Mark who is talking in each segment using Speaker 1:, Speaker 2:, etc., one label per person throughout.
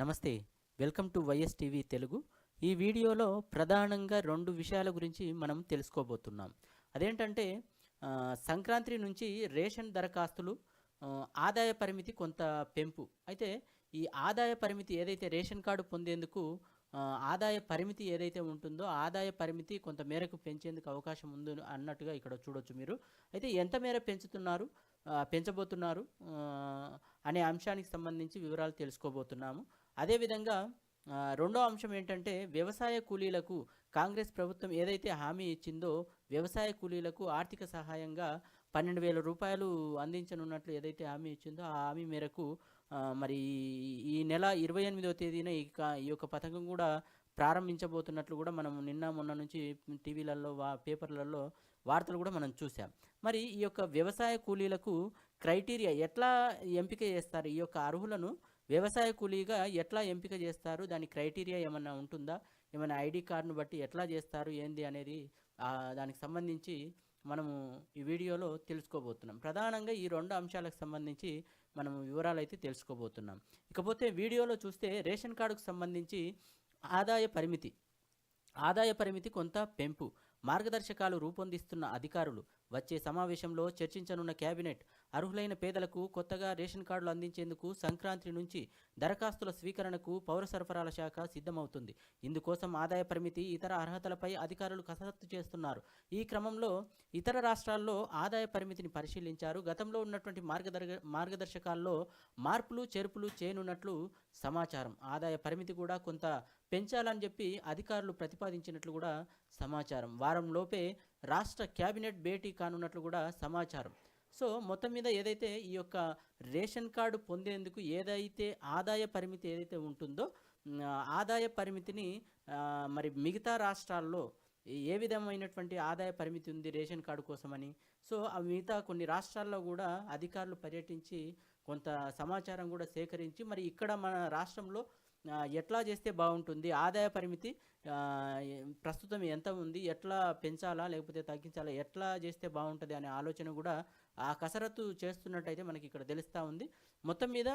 Speaker 1: నమస్తే welcome to YS TV Telugu. ఈ వీడియోలో ప్రధానంగా రెండు విషయాల గురించి మనం తెలుసుకోబోతున్నాం. అదేంటంటే సంక్రాంతి నుంచి రేషన్ దరఖాస్తులు ఆదాయ పరిమితి కొంత పెంపు. అయితే ఈ ఆదాయ పరిమితి ఏదైతే రేషన్ కార్డు పొందేందుకు ఆదాయ పరిమితి ఏదైతే ఉంటుందో ఆదాయ పరిమితి కొంత మేరకు పెంచేందుకు అవకాశం ఉంది అన్నట్టుగా ఇక్కడ చూడొచ్చు మీరు. అయితే ఎంత మేర పెంచుతున్నారు పెంచబోతున్నారు అనే అంశానికి సంబంధించి వివరాలు తెలుసుకోబోతున్నాము. అదేవిధంగా రెండో అంశం ఏంటంటే వ్యవసాయ కూలీలకు కాంగ్రెస్ ప్రభుత్వం ఏదైతే హామీ ఇచ్చిందో వ్యవసాయ కూలీలకు ఆర్థిక సహాయంగా పన్నెండు వేల రూపాయలు అందించనున్నట్లు ఏదైతే హామీ ఇచ్చిందో ఆ హామీ మేరకు మరి ఈ- నెల ఇరవై ఎనిమిదవ తేదీన ఈ ఈ యొక్క పథకం కూడా ప్రారంభించబోతున్నట్లు కూడా మనం నిన్న మొన్న నుంచి టీవీలలో వా పేపర్లలో వార్తలు కూడా మనం చూసాం మరి ఈ యొక్క వ్యవసాయ కూలీలకు క్రైటీరియా ఎట్లా ఎంపిక చేస్తారు? ఈ యొక్క అర్హులను వ్యవసాయ కూలీగా ఎట్లా ఎంపిక చేస్తారు? దాని క్రైటీరియా ఏమన్నా ఉంటుందా? ఏమైనా ఐడి కార్డును బట్టి ఎట్లా చేస్తారు? ఏంది అనేది దానికి సంబంధించి మనము ఈ వీడియోలో తెలుసుకోబోతున్నాం. ప్రధానంగా ఈ రెండు అంశాలకు సంబంధించి మనం వివరాలు అయితే తెలుసుకోబోతున్నాం. ఇకపోతే వీడియోలో చూస్తే రేషన్ కార్డుకు సంబంధించి ఆదాయ పరిమితి ఆదాయ పరిమితి కొంత పెంపు మార్గదర్శకాలు రూపొందిస్తున్న అధికారులు వచ్చే సమావేశంలో చర్చించనున్న కేబినెట్ అర్హులైన పేదలకు కొత్తగా రేషన్ కార్డులు అందించేందుకు సంక్రాంతి నుంచి దరఖాస్తుల స్వీకరణకు పౌర సరఫరాల శాఖ సిద్ధమవుతుంది. ఇందుకోసం ఆదాయ పరిమితి ఇతర అర్హతలపై అధికారులు కసరత్తు చేస్తున్నారు. ఈ క్రమంలో ఇతర రాష్ట్రాల్లో ఆదాయ పరిమితిని పరిశీలించారు. గతంలో ఉన్నటువంటి మార్గదర్శ మార్గదర్శకాల్లో మార్పులు చేర్పులు చేయనున్నట్లు సమాచారం. ఆదాయ పరిమితి కూడా కొంత పెంచాలని చెప్పి అధికారులు ప్రతిపాదించినట్లు కూడా సమాచారం. వారంలోపే రాష్ట్ర కేబినెట్ భేటీ కానున్నట్లు కూడా సమాచారం. సో మొత్తం మీద ఏదైతే ఈ యొక్క రేషన్ కార్డు పొందేందుకు ఏదైతే ఆదాయ పరిమితి ఏదైతే ఉంటుందో ఆదాయ పరిమితిని మరి మిగతా రాష్ట్రాల్లో ఏ విధమైనటువంటి ఆదాయ పరిమితి ఉంది రేషన్ కార్డు కోసమని. సో ఆ మిగతా కొన్ని రాష్ట్రాల్లో కూడా అధికారులు పర్యటించి కొంత సమాచారం కూడా సేకరించి మరి ఇక్కడ మన రాష్ట్రంలో ఎట్లా చేస్తే బాగుంటుంది ఆదాయ పరిమితి ప్రస్తుతం ఎంత ఉంది ఎట్లా పెంచాలా లేకపోతే తగ్గించాలా ఎట్లా చేస్తే బాగుంటుంది అనే ఆలోచన కూడా ఆ కసరత్తు చేస్తున్నట్టయితే మనకి ఇక్కడ తెలుస్తూ ఉంది. మొత్తం మీద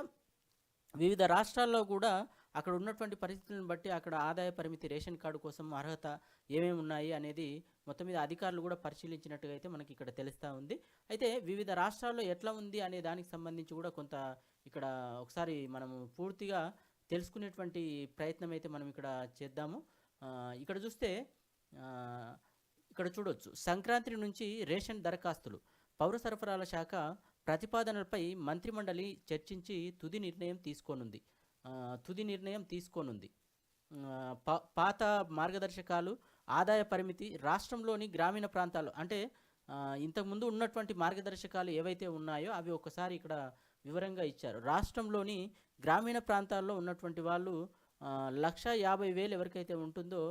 Speaker 1: వివిధ రాష్ట్రాల్లో కూడా అక్కడ ఉన్నటువంటి పరిస్థితులను బట్టి అక్కడ ఆదాయ పరిమితి రేషన్ కార్డు కోసం అర్హత ఏమేమి ఉన్నాయి అనేది మొత్తం మీద అధికారులు కూడా పరిశీలించినట్టుగా అయితే మనకి ఇక్కడ తెలుస్తూ ఉంది. అయితే వివిధ రాష్ట్రాల్లో ఎట్లా ఉంది అనే దానికి సంబంధించి కూడా కొంత ఇక్కడ ఒకసారి మనము పూర్తిగా తెలుసుకునేటువంటి ప్రయత్నం అయితే మనం ఇక్కడ చేద్దాము. ఇక్కడ చూస్తే ఇక్కడ చూడొచ్చు. సంక్రాంతి నుంచి రేషన్ దరఖాస్తులు. పౌర సరఫరాల శాఖ ప్రతిపాదనలపై మంత్రిమండలి చర్చించి తుది నిర్ణయం తీసుకోనుంది. తుది నిర్ణయం తీసుకోనుంది. పాత మార్గదర్శకాలు ఆదాయ పరిమితి రాష్ట్రంలోని గ్రామీణ ప్రాంతాలు అంటే ఇంతకుముందు ఉన్నటువంటి మార్గదర్శకాలు ఏవైతే ఉన్నాయో అవి ఒకసారి ఇక్కడ వివరంగా ఇచ్చారు. రాష్ట్రంలోని గ్రామీణ ప్రాంతాల్లో ఉన్నటువంటి వాళ్ళు లక్ష యాభై వేలు ఎవరికైతే ఉంటుందో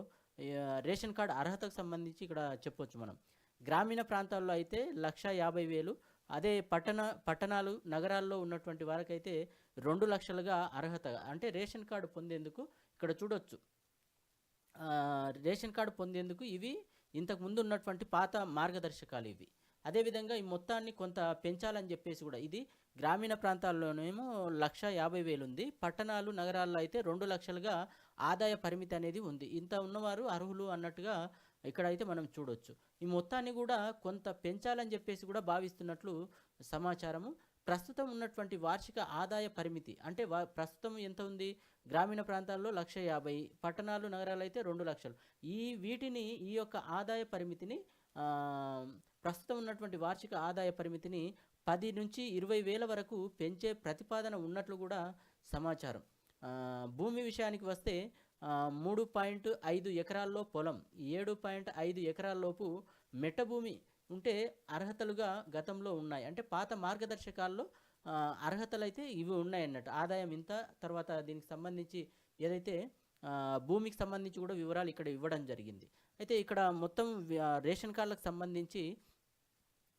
Speaker 1: రేషన్ కార్డు అర్హతకు సంబంధించి ఇక్కడ చెప్పొచ్చు మనం. గ్రామీణ ప్రాంతాల్లో అయితే లక్ష యాభై వేలు అదే పట్టణ పట్టణాలు నగరాల్లో ఉన్నటువంటి వారికైతే రెండు లక్షలుగా అర్హత అంటే రేషన్ కార్డు పొందేందుకు ఇక్కడ చూడొచ్చు. రేషన్ కార్డు పొందేందుకు ఇవి ఇంతకు ముందు ఉన్నటువంటి పాత మార్గదర్శకాలు ఇవి. అదేవిధంగా ఈ మొత్తాన్ని కొంత పెంచాలని చెప్పేసి కూడా ఇది గ్రామీణ ప్రాంతాల్లోనేమో లక్ష యాభై వేలు ఉంది. పట్టణాలు నగరాల్లో అయితే రెండు లక్షలుగా ఆదాయ పరిమితి అనేది ఉంది. ఇంత ఉన్నవారు అర్హులు అన్నట్టుగా ఇక్కడైతే మనం చూడొచ్చు. ఈ మొత్తాన్ని కూడా కొంత పెంచాలని చెప్పేసి కూడా భావిస్తున్నట్లు సమాచారము. ప్రస్తుతం ఉన్నటువంటి వార్షిక ఆదాయ పరిమితి అంటే వా ప్రస్తుతం ఎంత ఉంది? గ్రామీణ ప్రాంతాల్లో లక్ష యాభై పట్టణాలు నగరాలు అయితే రెండు లక్షలు. ఈ వీటిని ఈ యొక్క ఆదాయ పరిమితిని ప్రస్తుతం ఉన్నటువంటి వార్షిక ఆదాయ పరిమితిని పది నుంచి ఇరవై వేల వరకు పెంచే ప్రతిపాదన ఉన్నట్లు కూడా సమాచారం. భూమి విషయానికి వస్తే మూడు పాయింట్ ఐదు ఎకరాల్లో పొలం ఏడు పాయింట్ ఐదు ఎకరాల్లోపు మెట్ట భూమి ఉంటే అర్హతలుగా గతంలో ఉన్నాయి. అంటే పాత మార్గదర్శకాల్లో అర్హతలు అయితే ఇవి ఉన్నాయి అన్నట్టు ఆదాయం ఇంత తర్వాత దీనికి సంబంధించి ఏదైతే భూమికి సంబంధించి కూడా వివరాలు ఇక్కడ ఇవ్వడం జరిగింది. అయితే ఇక్కడ మొత్తం రేషన్ కార్డులకు సంబంధించి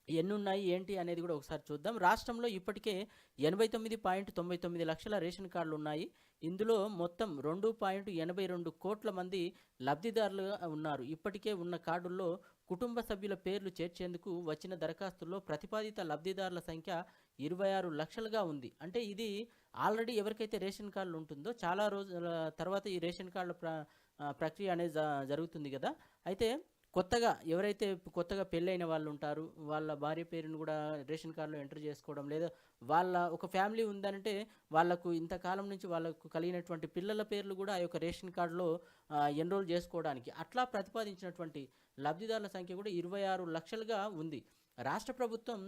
Speaker 1: ఎన్ని ఉన్నాయి ఏంటి అనేది కూడా ఒకసారి చూద్దాం. రాష్ట్రంలో ఇప్పటికే ఎనభై తొమ్మిది పాయింట్ తొంభై తొమ్మిది లక్షల రేషన్ కార్డులు ఉన్నాయి. ఇందులో మొత్తం రెండు పాయింట్ ఎనభై రెండు కోట్ల మంది లబ్ధిదారులుగా ఉన్నారు. ఇప్పటికే ఉన్న కార్డుల్లో కుటుంబ సభ్యుల పేర్లు చేర్చేందుకు వచ్చిన దరఖాస్తుల్లో ప్రతిపాదిత లబ్ధిదారుల సంఖ్య ఇరవై ఆరు లక్షలుగా ఉంది. అంటే ఇది ఆల్రెడీ ఎవరికైతే రేషన్ కార్డులు ఉంటుందో చాలా రోజుల తర్వాత ఈ రేషన్ కార్డుల ప్ర ప్రక్రియ అనేది జ- జరుగుతుంది కదా. అయితే కొత్తగా ఎవరైతే కొత్తగా పెళ్ళైన వాళ్ళు ఉంటారు వాళ్ళ భార్య పేరును కూడా రేషన్ కార్డులో ఎంటర్ చేసుకోవడం లేదా వాళ్ళ ఒక ఫ్యామిలీ ఉందంటే వాళ్ళకు ఇంతకాలం నుంచి వాళ్ళకు కలిగినటువంటి పిల్లల పేర్లు కూడా ఆ యొక్క రేషన్ కార్డులో ఎన్రోల్ చేసుకోవడానికి అట్లా ప్రతిపాదించినటువంటి లబ్ధిదారుల సంఖ్య కూడా ఇరవై ఆరు లక్షలుగా ఉంది. రాష్ట్ర ప్రభుత్వం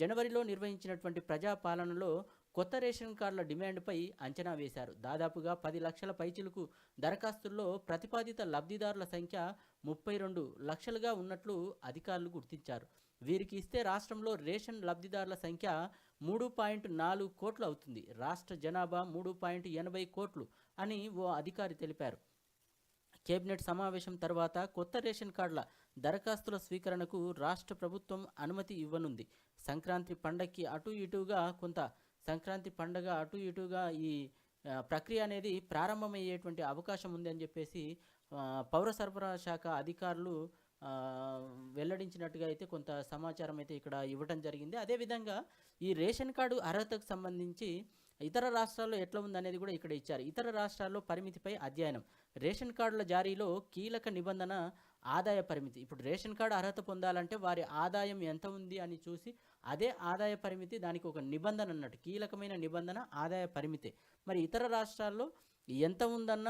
Speaker 1: జనవరిలో నిర్వహించినటువంటి ప్రజాపాలనలో కొత్త రేషన్ కార్డుల డిమాండ్పై అంచనా వేశారు. దాదాపుగా పది లక్షల పైచిలకు దరఖాస్తుల్లో ప్రతిపాదిత లబ్ధిదారుల సంఖ్య ముప్పై రెండు లక్షలుగా ఉన్నట్లు అధికారులు గుర్తించారు. వీరికి ఇస్తే రాష్ట్రంలో రేషన్ లబ్ధిదారుల సంఖ్య మూడు పాయింట్ నాలుగు కోట్లు అవుతుంది. రాష్ట్ర జనాభా మూడు పాయింట్ ఎనభై కోట్లు అని ఓ అధికారి తెలిపారు. కేబినెట్ సమావేశం తర్వాత కొత్త రేషన్ కార్డుల దరఖాస్తుల స్వీకరణకు రాష్ట్ర ప్రభుత్వం అనుమతి ఇవ్వనుంది. సంక్రాంతి పండక్కి అటు ఇటుగా కొంత సంక్రాంతి పండగ అటు ఇటుగా ఈ ప్రక్రియ అనేది ప్రారంభమయ్యేటువంటి అవకాశం ఉంది అని చెప్పేసి పౌర సరఫరా శాఖ అధికారులు వెల్లడించినట్టుగా అయితే కొంత సమాచారం అయితే ఇక్కడ ఇవ్వడం జరిగింది. అదేవిధంగా ఈ రేషన్ కార్డు అర్హతకు సంబంధించి ఇతర రాష్ట్రాల్లో ఎట్లా ఉందనేది కూడా ఇక్కడ ఇచ్చారు. ఇతర రాష్ట్రాల్లో పరిమితిపై అధ్యయనం. రేషన్ కార్డుల జారీలో కీలక నిబంధన ఆదాయ పరిమితి. ఇప్పుడు రేషన్ కార్డు అర్హత పొందాలంటే వారి ఆదాయం ఎంత ఉంది అని చూసి అదే ఆదాయ పరిమితి దానికి ఒక నిబంధన అన్నట్టు కీలకమైన నిబంధన ఆదాయ పరిమితే. మరి ఇతర రాష్ట్రాల్లో ఎంత ఉందన్న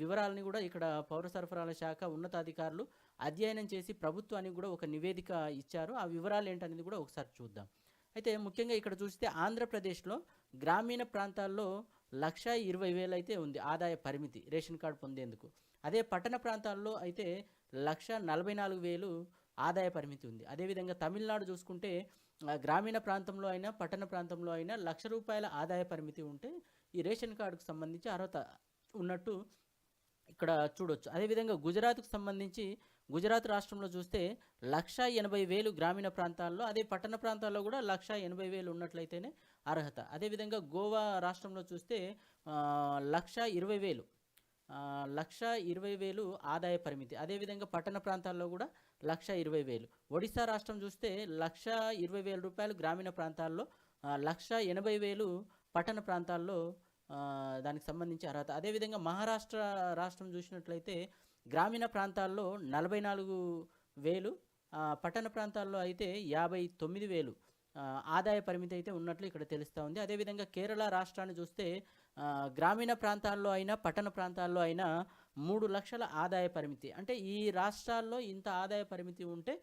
Speaker 1: వివరాలని కూడా ఇక్కడ పౌర సరఫరాల శాఖ ఉన్నతాధికారులు అధ్యయనం చేసి ప్రభుత్వానికి కూడా ఒక నివేదిక ఇచ్చారు. ఆ వివరాలు ఏంటనేది కూడా ఒకసారి చూద్దాం. అయితే ముఖ్యంగా ఇక్కడ చూస్తే ఆంధ్రప్రదేశ్లో గ్రామీణ ప్రాంతాల్లో లక్ష ఇరవై వేలు అయితే ఉంది ఆదాయ పరిమితి రేషన్ కార్డు పొందేందుకు. అదే పట్టణ ప్రాంతాల్లో అయితే లక్ష నలభై నాలుగు వేలు ఆదాయ పరిమితి ఉంది. అదేవిధంగా తమిళనాడు చూసుకుంటే గ్రామీణ ప్రాంతంలో అయినా పట్టణ ప్రాంతంలో అయినా లక్ష రూపాయల ఆదాయ పరిమితి ఉంటే ఈ రేషన్ కార్డుకు సంబంధించి అర్హత ఉన్నట్టు ఇక్కడ చూడొచ్చు. అదేవిధంగా గుజరాత్కు సంబంధించి గుజరాత్ రాష్ట్రంలో చూస్తే లక్ష ఎనభై వేలు గ్రామీణ ప్రాంతాల్లో అదే పట్టణ ప్రాంతాల్లో కూడా లక్ష ఎనభై వేలు ఉన్నట్లయితేనే అర్హత. అదేవిధంగా గోవా రాష్ట్రంలో చూస్తే లక్ష ఇరవై వేలు లక్ష ఇరవై వేలు ఆదాయ పరిమితి. అదేవిధంగా పట్టణ ప్రాంతాల్లో కూడా లక్ష ఇరవై వేలు. ఒడిశా రాష్ట్రం చూస్తే లక్ష ఇరవై వేల రూపాయలు గ్రామీణ ప్రాంతాల్లో లక్ష ఎనభై వేలు పట్టణ ప్రాంతాల్లో దానికి సంబంధించి అర్హత. అదేవిధంగా మహారాష్ట్ర రాష్ట్రం చూసినట్లయితే గ్రామీణ ప్రాంతాల్లో నలభై నాలుగు వేలు పట్టణ ప్రాంతాల్లో అయితే యాభై తొమ్మిది వేలు ఆదాయ పరిమితి అయితే ఉన్నట్లు ఇక్కడ తెలుస్తూ ఉంది. అదేవిధంగా కేరళ రాష్ట్రాన్ని చూస్తే గ్రామీణ ప్రాంతాల్లో అయినా పట్టణ ప్రాంతాల్లో అయినా మూడు లక్షల ఆదాయ పరిమితి. అంటే ఈ రాష్ట్రాల్లో ఇంత ఆదాయ పరిమితి ఉంటే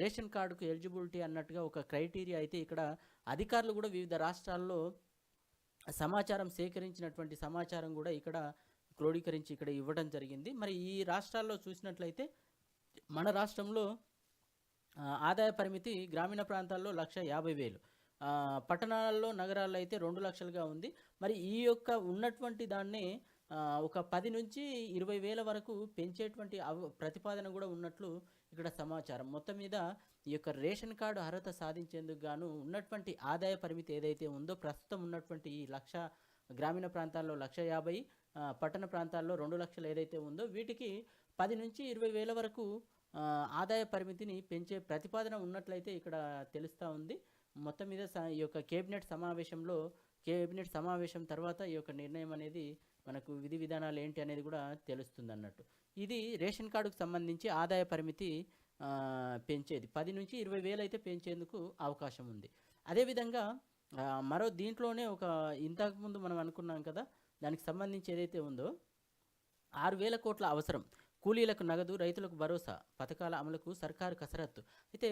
Speaker 1: రేషన్ కార్డుకు ఎలిజిబిలిటీ అన్నట్టుగా ఒక క్రైటీరియా అయితే ఇక్కడ అధికారులు కూడా వివిధ రాష్ట్రాల్లో సమాచారం సేకరించినటువంటి సమాచారం కూడా ఇక్కడ క్రోడీకరించి ఇక్కడ ఇవ్వడం జరిగింది. మరి ఈ రాష్ట్రాల్లో చూసినట్లయితే మన రాష్ట్రంలో ఆదాయ పరిమితి గ్రామీణ ప్రాంతాల్లో లక్ష యాభై వేలు. పట్టణాల్లో నగరాల్లో అయితే రెండు లక్షలుగా ఉంది. మరి ఈ యొక్క ఉన్నటువంటి దాన్ని ఒక పది నుంచి ఇరవై వేల వరకు పెంచేటువంటి అవ ప్రతిపాదన కూడా ఉన్నట్లు ఇక్కడ సమాచారం. మొత్తం మీద ఈ యొక్క రేషన్ కార్డు అర్హత సాధించేందుకు గాను ఉన్నటువంటి ఆదాయ పరిమితి ఏదైతే ఉందో ప్రస్తుతం ఉన్నటువంటి ఈ లక్ష గ్రామీణ ప్రాంతాల్లో లక్ష యాభై పట్టణ ప్రాంతాల్లో రెండు లక్షలు ఏదైతే ఉందో వీటికి పది నుంచి ఇరవై వేల వరకు ఆదాయ పరిమితిని పెంచే ప్రతిపాదన ఉన్నట్లయితే ఇక్కడ తెలుస్తూ ఉంది. మొత్తం మీద స- ఈ యొక్క కేబినెట్ సమావేశంలో కేబినెట్ సమావేశం తర్వాత ఈ యొక్క నిర్ణయం అనేది మనకు విధి విధానాలు ఏంటి అనేది కూడా తెలుస్తుంది అన్నట్టు ఇది రేషన్ కార్డుకు సంబంధించి ఆదాయ పరిమితి పెంచేది. పది నుంచి ఇరవై వేలు అయితే పెంచేందుకు అవకాశం ఉంది. అదేవిధంగా మరో దీంట్లోనే ఒక ఇంతకుముందు మనం అనుకున్నాం కదా దానికి సంబంధించి ఏదైతే ఉందో ఆరు వేల కోట్ల అవసరం. కూలీలకు నగదు రైతులకు భరోసా పథకాల అమలుకు సర్కారు కసరత్తు. అయితే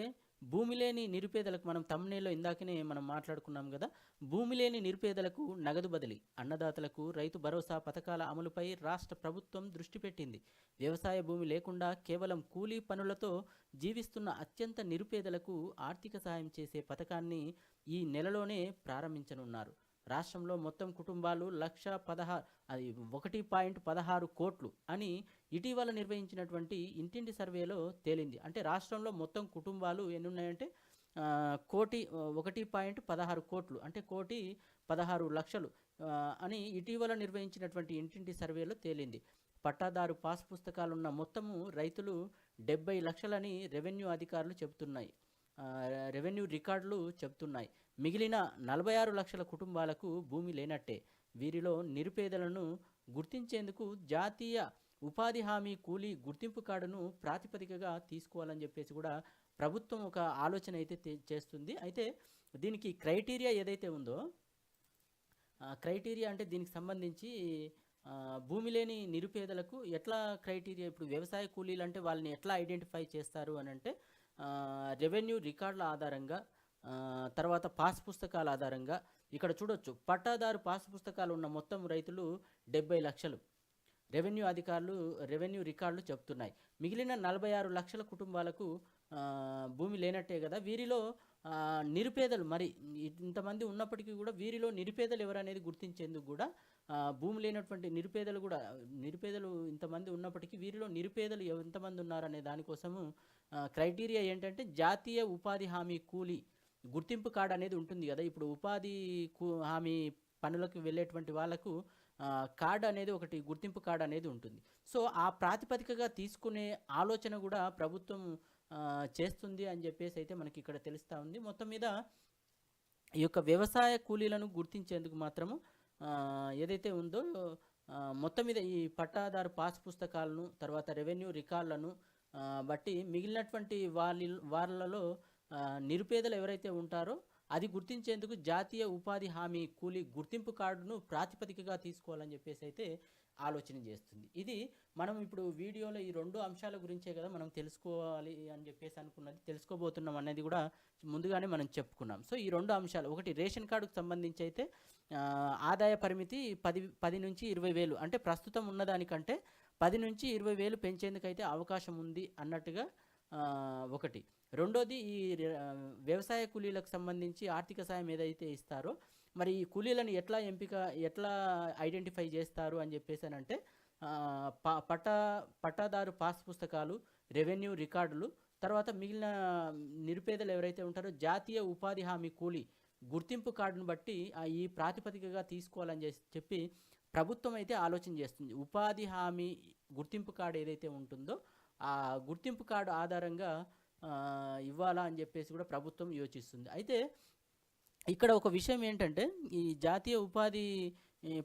Speaker 1: భూమి లేని నిరుపేదలకు మనం తమ్నేలో ఇందాకనే మనం మాట్లాడుకున్నాం కదా భూమి లేని నిరుపేదలకు నగదు బదిలీ అన్నదాతలకు రైతు భరోసా పథకాల అమలుపై రాష్ట్ర ప్రభుత్వం దృష్టి పెట్టింది. వ్యవసాయ భూమి లేకుండా కేవలం కూలీ పనులతో జీవిస్తున్న అత్యంత నిరుపేదలకు ఆర్థిక సాయం చేసే పథకాన్ని ఈ నెలలోనే ప్రారంభించనున్నారు. రాష్ట్రంలో మొత్తం కుటుంబాలు లక్ష పదహారు అది ఒకటి పాయింట్ పదహారు కోట్లు అని ఇటీవల నిర్వహించినటువంటి ఇంటింటి సర్వేలో తేలింది. అంటే రాష్ట్రంలో మొత్తం కుటుంబాలు ఎన్ని ఉన్నాయంటే కోటి ఒకటి పాయింట్ పదహారు కోట్లు అంటే కోటి పదహారు లక్షలు అని ఇటీవల నిర్వహించినటువంటి ఇంటింటి సర్వేలో తేలింది. పట్టాదారు పాస్ పుస్తకాలున్న మొత్తము రైతులు డెబ్బై లక్షలని రెవెన్యూ అధికారులు చెబుతున్నాయి. రెవెన్యూ రికార్డులు చెబుతున్నాయి. మిగిలిన నలభై ఆరు లక్షల కుటుంబాలకు భూమి లేనట్టే. వీరిలో నిరుపేదలను గుర్తించేందుకు జాతీయ ఉపాధి హామీ కూలీ గుర్తింపు కార్డును ప్రాతిపదికగా తీసుకోవాలని చెప్పేసి కూడా ప్రభుత్వం ఒక ఆలోచన అయితే చేస్తుంది. అయితే దీనికి క్రైటీరియా ఏదైతే ఉందో క్రైటీరియా అంటే దీనికి సంబంధించి భూమి లేని నిరుపేదలకు ఎట్లా క్రైటీరియా? ఇప్పుడు వ్యవసాయ కూలీలు అంటే వాళ్ళని ఎట్లా ఐడెంటిఫై చేస్తారు అని అంటే రెవెన్యూ రికార్డుల ఆధారంగా తర్వాత పాస్ పుస్తకాల ఆధారంగా ఇక్కడ చూడొచ్చు. పట్టాదారు పాస్ పుస్తకాలు ఉన్న మొత్తం రైతులు డెబ్బై లక్షలు. రెవెన్యూ అధికారులు రెవెన్యూ రికార్డులు చెప్తున్నాయి. మిగిలిన నలభై ఆరు లక్షల కుటుంబాలకు భూమి లేనట్టే కదా. వీరిలో నిరుపేదలు మరి ఇంతమంది ఉన్నప్పటికీ కూడా వీరిలో నిరుపేదలు ఎవరనేది గుర్తించేందుకు కూడా భూమి లేనటువంటి నిరుపేదలు కూడా నిరుపేదలు ఇంతమంది ఉన్నప్పటికీ వీరిలో నిరుపేదలు ఎంతమంది ఉన్నారనే దానికోసము క్రైటీరియా ఏంటంటే జాతీయ ఉపాధి హామీ కూలీ గుర్తింపు కార్డు అనేది ఉంటుంది కదా. ఇప్పుడు ఉపాధి కూ- హామీ పనులకు వెళ్ళేటువంటి వాళ్ళకు కార్డు అనేది ఒకటి గుర్తింపు కార్డు అనేది ఉంటుంది. సో ఆ ప్రాతిపదికగా తీసుకునే ఆలోచన కూడా ప్రభుత్వం చేస్తుంది అని చెప్పేసి అయితే మనకి ఇక్కడ తెలుస్తూ ఉంది. మొత్తం మీద ఈ యొక్క వ్యవసాయ కూలీలను గుర్తించేందుకు మాత్రము ఏదైతే ఉందో మొత్తం మీద ఈ పట్టాదారు పాస్ పుస్తకాలను తర్వాత రెవెన్యూ రికార్డులను బట్టి మిగిలినటువంటి వాళ్ళ వాళ్ళలో నిరుపేదలు ఎవరైతే ఉంటారో అది గుర్తించేందుకు జాతీయ ఉపాధి హామీ కూలీ గుర్తింపు కార్డును ప్రాతిపదికగా తీసుకోవాలని చెప్పేసి అయితే ఆలోచన చేస్తుంది. ఇది మనం ఇప్పుడు వీడియోలో ఈ రెండు అంశాల గురించే కదా మనం తెలుసుకోవాలి అని చెప్పేసి అనుకున్నది తెలుసుకోబోతున్నాం అనేది కూడా ముందుగానే మనం చెప్పుకున్నాం. సో ఈ రెండు అంశాలు ఒకటి రేషన్ కార్డుకు సంబంధించి అయితే ఆదాయ పరిమితి పది పది నుంచి ఇరవై వేలు అంటే ప్రస్తుతం ఉన్నదానికంటే పది నుంచి ఇరవై వేలు పెంచేందుకైతే అవకాశం ఉంది అన్నట్టుగా ఒకటి. రెండోది ఈ వ్యవసాయ కూలీలకు సంబంధించి ఆర్థిక సాయం ఏదైతే ఇస్తారో మరి ఈ కూలీలను ఎట్లా ఎంపిక ఎట్లా ఐడెంటిఫై చేస్తారు అని చెప్పేసి అంటే ప- పట్టాదారు పాస్ పుస్తకాలు రెవెన్యూ రికార్డులు తర్వాత మిగిలిన నిరుపేదలు ఎవరైతే ఉంటారో జాతీయ ఉపాధి హామీ కూలీ గుర్తింపు కార్డును బట్టి ఈ ప్రాతిపదికగా తీసుకోవాలని చెప్పి ప్రభుత్వం అయితే ఆలోచన చేస్తుంది. ఉపాధి హామీ గుర్తింపు కార్డు ఏదైతే ఉంటుందో ఆ గుర్తింపు కార్డు ఆధారంగా ఇవ్వాలా అని చెప్పేసి కూడా ప్రభుత్వం యోచిస్తుంది. అయితే ఇక్కడ ఒక విషయం ఏంటంటే ఈ జాతీయ ఉపాధి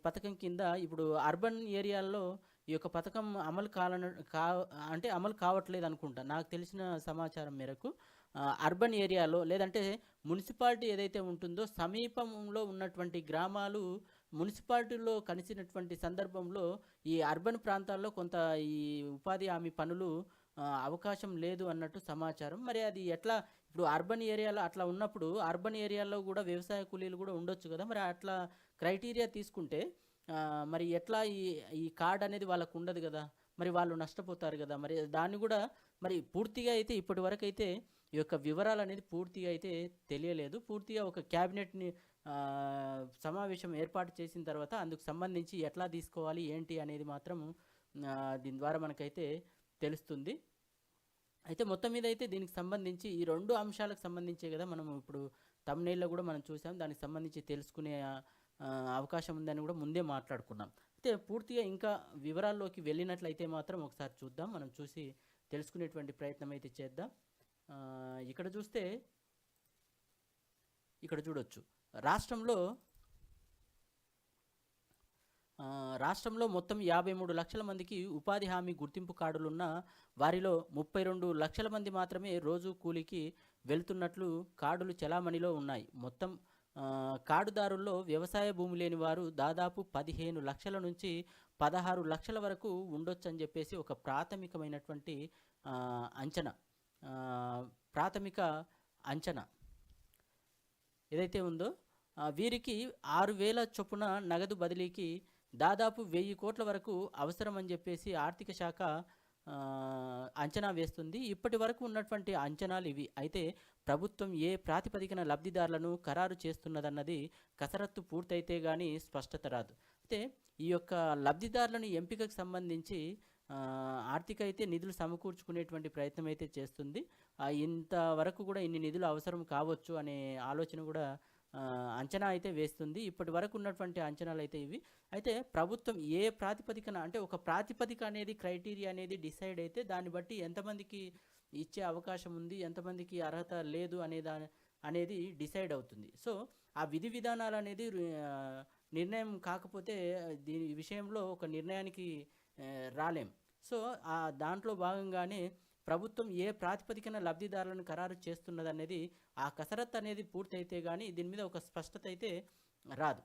Speaker 1: పథకం కింద ఇప్పుడు అర్బన్ ఏరియాల్లో ఈ యొక్క పథకం అమలు కాల కా అంటే అమలు కావట్లేదు అనుకుంటా. నాకు తెలిసిన సమాచారం మేరకు అర్బన్ ఏరియాలో లేదంటే మున్సిపాలిటీ ఏదైతే ఉంటుందో సమీపంలో ఉన్నటువంటి గ్రామాలు మున్సిపాలిటీలో కలిసినటువంటి సందర్భంలో ఈ అర్బన్ ప్రాంతాల్లో కొంత ఈ ఉపాధి హామీ పనులు అవకాశం లేదు అన్నట్టు సమాచారం. మరి అది ఎట్లా ఇప్పుడు అర్బన్ ఏరియాలో అట్లా ఉన్నప్పుడు అర్బన్ ఏరియాలో కూడా వ్యవసాయ కూలీలు కూడా ఉండొచ్చు కదా? మరి అట్లా క్రైటీరియా తీసుకుంటే మరి ఎట్లా ఈ ఈ కార్డ్ అనేది వాళ్ళకు ఉండదు కదా? మరి వాళ్ళు నష్టపోతారు కదా. మరి దాన్ని కూడా మరి పూర్తిగా అయితే ఇప్పటి వరకు అయితే ఈ యొక్క వివరాలు అనేది పూర్తిగా అయితే తెలియలేదు. పూర్తిగా ఒక క్యాబినెట్ని సమావేశం ఏర్పాటు చేసిన తర్వాత అందుకు సంబంధించి ఎట్లా తీసుకోవాలి ఏంటి అనేది మాత్రం దీని ద్వారా మనకైతే తెలుస్తుంది. అయితే మొత్తం మీద అయితే దీనికి సంబంధించి ఈ రెండు అంశాలకు సంబంధించే కదా మనం ఇప్పుడు తమ్నేల్లో కూడా మనం చూసాం. దానికి సంబంధించి తెలుసుకునే అవకాశం ఉందని కూడా ముందే మాట్లాడుకున్నాం. అయితే పూర్తిగా ఇంకా వివరాల్లోకి వెళ్ళినట్లయితే మాత్రం ఒకసారి చూద్దాం. మనం చూసి తెలుసుకునేటువంటి ప్రయత్నం అయితే చేద్దాం. ఇక్కడ చూస్తే ఇక్కడ చూడొచ్చు. రాష్ట్రంలో రాష్ట్రంలో మొత్తం యాభై మూడు లక్షల మందికి ఉపాధి హామీ గుర్తింపు కార్డులున్న వారిలో ముప్పై రెండు లక్షల మంది మాత్రమే రోజు కూలికి వెళ్తున్నట్లు కార్డులు చెలామణిలో ఉన్నాయి. మొత్తం కాడుదారుల్లో వ్యవసాయ భూమి లేని వారు దాదాపు పదిహేను లక్షల నుంచి పదహారు లక్షల వరకు ఉండొచ్చు అని చెప్పేసి ఒక ప్రాథమికమైనటువంటి అంచనా. ప్రాథమిక అంచనా. ఏదైతే ఉందో వీరికి ఆరు వేల చొప్పున నగదు బదిలీకి దాదాపు వెయ్యి కోట్ల వరకు అవసరం అని చెప్పేసి ఆర్థిక శాఖ అంచనా వేస్తుంది. ఇప్పటి వరకు ఉన్నటువంటి అంచనాలు ఇవి. అయితే ప్రభుత్వం ఏ ప్రాతిపదికన లబ్ధిదారులను ఖరారు చేస్తున్నదన్నది కసరత్తు పూర్తయితే కానీ స్పష్టత రాదు. అయితే ఈ యొక్క లబ్ధిదారులను ఎంపికకు సంబంధించి ఆర్థిక అయితే నిధులు సమకూర్చుకునేటువంటి ప్రయత్నం అయితే చేస్తుంది ఇంతవరకు కూడా ఇన్ని నిధులు అవసరం కావచ్చు అనే ఆలోచన కూడా అంచనా అయితే వేస్తుంది. ఇప్పటి వరకు ఉన్నటువంటి అంచనాలు అయితే ఇవి. అయితే ప్రభుత్వం ఏ ప్రాతిపదికన అంటే ఒక ప్రాతిపదిక అనేది క్రైటీరియా అనేది డిసైడ్ అయితే దాన్ని బట్టి ఎంతమందికి ఇచ్చే అవకాశం ఉంది ఎంతమందికి అర్హత లేదు అనే దా అనేది డిసైడ్ అవుతుంది. సో ఆ విధి విధానాలు అనేది నిర్ణయం కాకపోతే దీని విషయంలో ఒక నిర్ణయానికి రాలేం. సో ఆ దాంట్లో భాగంగానే ప్రభుత్వం ఏ ప్రాతిపదికన లబ్ధిదారులను ఖరారు చేస్తున్నదనేది ఆ కసరత్ అనేది పూర్తయితే కానీ దీని మీద ఒక స్పష్టత అయితే రాదు.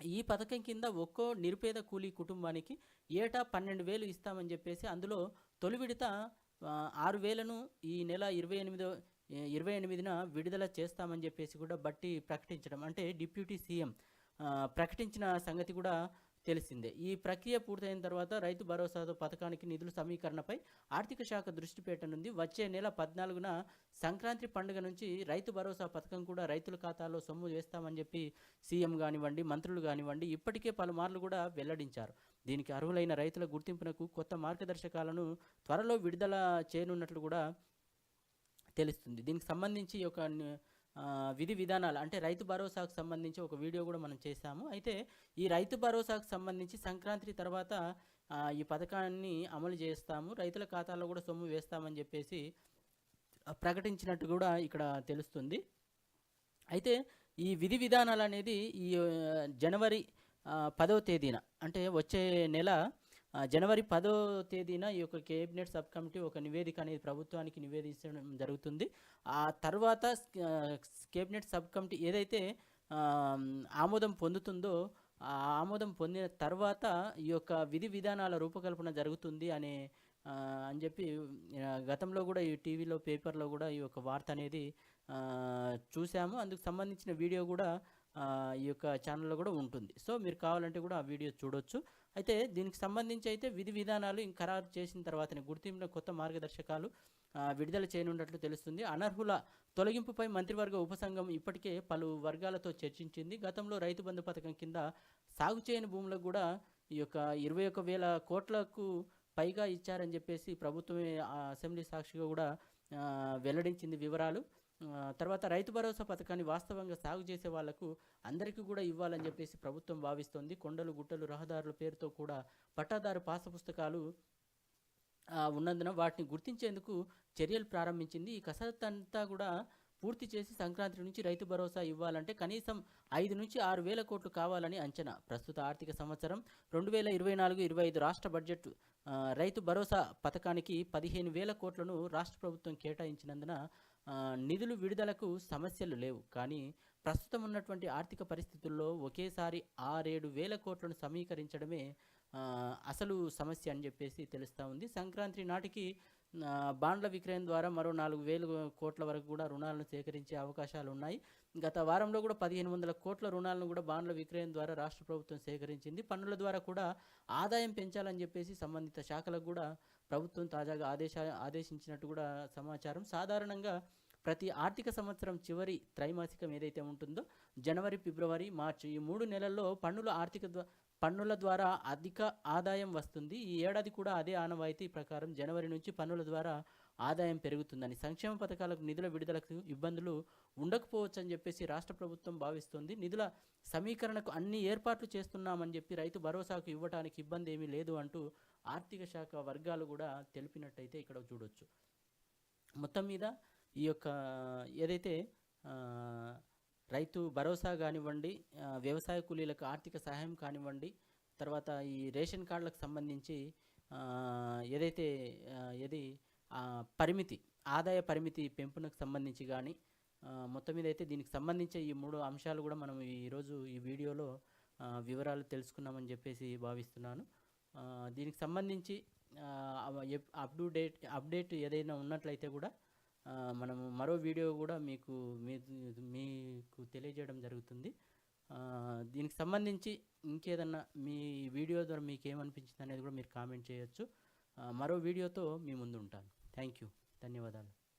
Speaker 1: ఈ పథకం కింద ఒక్కో నిరుపేద కూలీ కుటుంబానికి ఏటా పన్నెండు వేలు ఇస్తామని చెప్పేసి అందులో తొలి విడత ఆరు వేలను ఈ నెల ఇరవై ఎనిమిదో ఇరవై ఎనిమిదిన విడుదల చేస్తామని చెప్పేసి కూడా బట్టి ప్రకటించడం. అంటే డిప్యూటీ సీఎం ప్రకటించిన సంగతి కూడా తెలిసిందే. ఈ ప్రక్రియ పూర్తయిన తర్వాత రైతు భరోసా పథకానికి నిధుల సమీకరణపై ఆర్థిక శాఖ దృష్టి పెట్టనుంది. వచ్చే నెల పద్నాలుగున సంక్రాంతి పండుగ నుంచి రైతు భరోసా పథకం కూడా రైతుల ఖాతాలో సొమ్ము వేస్తామని చెప్పి సీఎం కానివ్వండి మంత్రులు కానివ్వండి ఇప్పటికే పలుమార్లు కూడా వెల్లడించారు. దీనికి అర్హులైన రైతుల గుర్తింపునకు కొత్త మార్గదర్శకాలను త్వరలో విడుదల చేయనున్నట్లు కూడా తెలుస్తుంది. దీనికి సంబంధించి ఒక విధి విధానాలు. అంటే రైతు భరోసాకు సంబంధించి ఒక వీడియో కూడా మనం చేశాము. అయితే ఈ రైతు భరోసాకు సంబంధించి సంక్రాంతి తర్వాత ఈ పథకాన్ని అమలు చేస్తాము. రైతుల ఖాతాల్లో కూడా సొమ్ము వేస్తామని చెప్పేసి ప్రకటించినట్టు కూడా ఇక్కడ తెలుస్తుంది. అయితే ఈ విధి విధానాలు అనేది ఈ జనవరి పదవ తేదీన అంటే వచ్చే నెల జనవరి పదో తేదీన ఈ యొక్క కేబినెట్ సబ్ కమిటీ ఒక నివేదిక అనేది ప్రభుత్వానికి నివేదించడం జరుగుతుంది. ఆ తర్వాత కేబినెట్ సబ్ కమిటీ ఏదైతే ఆమోదం పొందుతుందో ఆ ఆమోదం పొందిన తర్వాత ఈ యొక్క విధి విధానాల రూపకల్పన జరుగుతుంది అనే అని చెప్పి గతంలో కూడా ఈ టీవీలో పేపర్లో కూడా ఈ యొక్క వార్త అనేది చూసాము అందుకు సంబంధించిన వీడియో కూడా ఈ యొక్క ఛానల్లో కూడా ఉంటుంది. సో మీరు కావాలంటే కూడా ఆ వీడియో చూడొచ్చు. అయితే దీనికి సంబంధించి అయితే విధి విధానాలు ఇంక ఖరారు చేసిన తర్వాతనే గుర్తింపున కొత్త మార్గదర్శకాలు విడుదల చేయనున్నట్లు తెలుస్తుంది. అనర్హుల తొలగింపుపై మంత్రివర్గ ఉపసంఘం ఇప్పటికే పలు వర్గాలతో చర్చించింది. గతంలో రైతు బంధు పథకం కింద సాగు చేయని భూములకు కూడా ఈ యొక్క ఇరవై ఒక వేల కోట్లకు పైగా ఇచ్చారని చెప్పేసి ప్రభుత్వమే అసెంబ్లీ సాక్షిగా కూడా వెల్లడించింది వివరాలు. తర్వాత రైతు భరోసా పథకాన్ని వాస్తవంగా సాగు చేసే వాళ్ళకు అందరికీ కూడా ఇవ్వాలని చెప్పేసి ప్రభుత్వం భావిస్తోంది. కొండలు గుట్టలు రహదారుల పేరుతో కూడా పట్టాదారు పాస పుస్తకాలు ఉన్నందున వాటిని గుర్తించేందుకు చర్యలు ప్రారంభించింది. ఈ కసరత్తు అంతా కూడా పూర్తి చేసి సంక్రాంతి నుంచి రైతు భరోసా ఇవ్వాలంటే కనీసం ఐదు నుంచి ఆరు వేల కోట్లు కావాలని అంచనా. ప్రస్తుత ఆర్థిక సంవత్సరం రెండు వేల ఇరవై నాలుగు ఇరవై ఐదు రాష్ట్ర బడ్జెట్ రైతు భరోసా పథకానికి పదిహేను వేల కోట్లను రాష్ట్ర ప్రభుత్వం కేటాయించినందున నిధులు విడుదలకు సమస్యలు లేవు. కానీ ప్రస్తుతం ఉన్నటువంటి ఆర్థిక పరిస్థితుల్లో ఒకేసారి ఆరేడు వేల కోట్లను సమీకరించడమే అసలు సమస్య అని చెప్పేసి తెలుస్తూ ఉంది. సంక్రాంతి నాటికి బాండ్ల విక్రయం ద్వారా మరో నాలుగు వేలు కోట్ల వరకు కూడా రుణాలను సేకరించే అవకాశాలు ఉన్నాయి. గత వారంలో కూడా పదిహేను వందల కోట్ల రుణాలను కూడా బాండ్ల విక్రయం ద్వారా రాష్ట్ర ప్రభుత్వం సేకరించింది. పన్నుల ద్వారా కూడా ఆదాయం పెంచాలని చెప్పేసి సంబంధిత శాఖలకు కూడా ప్రభుత్వం తాజాగా ఆదేశ ఆదేశించినట్టు కూడా సమాచారం. సాధారణంగా ప్రతి ఆర్థిక సంవత్సరం చివరి త్రైమాసికం ఏదైతే ఉంటుందో జనవరి ఫిబ్రవరి మార్చి ఈ మూడు నెలల్లో పన్నుల ఆర్థిక పన్నుల ద్వారా అధిక ఆదాయం వస్తుంది. ఈ ఏడాది కూడా అదే ఆనవాయితీ ప్రకారం జనవరి నుంచి పన్నుల ద్వారా ఆదాయం పెరుగుతుందని సంక్షేమ పథకాలకు నిధుల విడుదలకు ఇబ్బందులు ఉండకపోవచ్చు అని చెప్పేసి రాష్ట్ర ప్రభుత్వం భావిస్తోంది. నిధుల సమీకరణకు అన్ని ఏర్పాట్లు చేస్తున్నామని చెప్పి రైతు భరోసాకు ఇవ్వడానికి ఇబ్బంది ఏమీ లేదు అంటూ ఆర్థిక శాఖ వర్గాలు కూడా తెలిపినట్టయితే ఇక్కడ చూడొచ్చు. మొత్తం మీద ఈ యొక్క ఏదైతే రైతు భరోసా కానివ్వండి వ్యవసాయ కూలీలకు ఆర్థిక సహాయం కానివ్వండి తర్వాత ఈ రేషన్ కార్డులకు సంబంధించి ఏదైతే ఏది పరిమితి ఆదాయ పరిమితి పెంపునకు సంబంధించి కానీ మొత్తం మీద అయితే దీనికి సంబంధించి ఈ మూడు అంశాలు కూడా మనం ఈరోజు ఈ వీడియోలో వివరాలు తెలుసుకున్నామని చెప్పేసి భావిస్తున్నాను. దీనికి సంబంధించి అప్ టు డేట్ అప్డేట్ ఏదైనా ఉన్నట్లయితే కూడా మనం మరో వీడియో కూడా మీకు మీ మీకు తెలియజేయడం జరుగుతుంది. దీనికి సంబంధించి ఇంకేదన్నా మీ వీడియో ద్వారా మీకు ఏమనిపించింది అనేది కూడా మీరు కామెంట్ చేయొచ్చు. మరో వీడియోతో మీ ముందు ఉంటాను థ్యాంక్ యూ. ధన్యవాదాలు.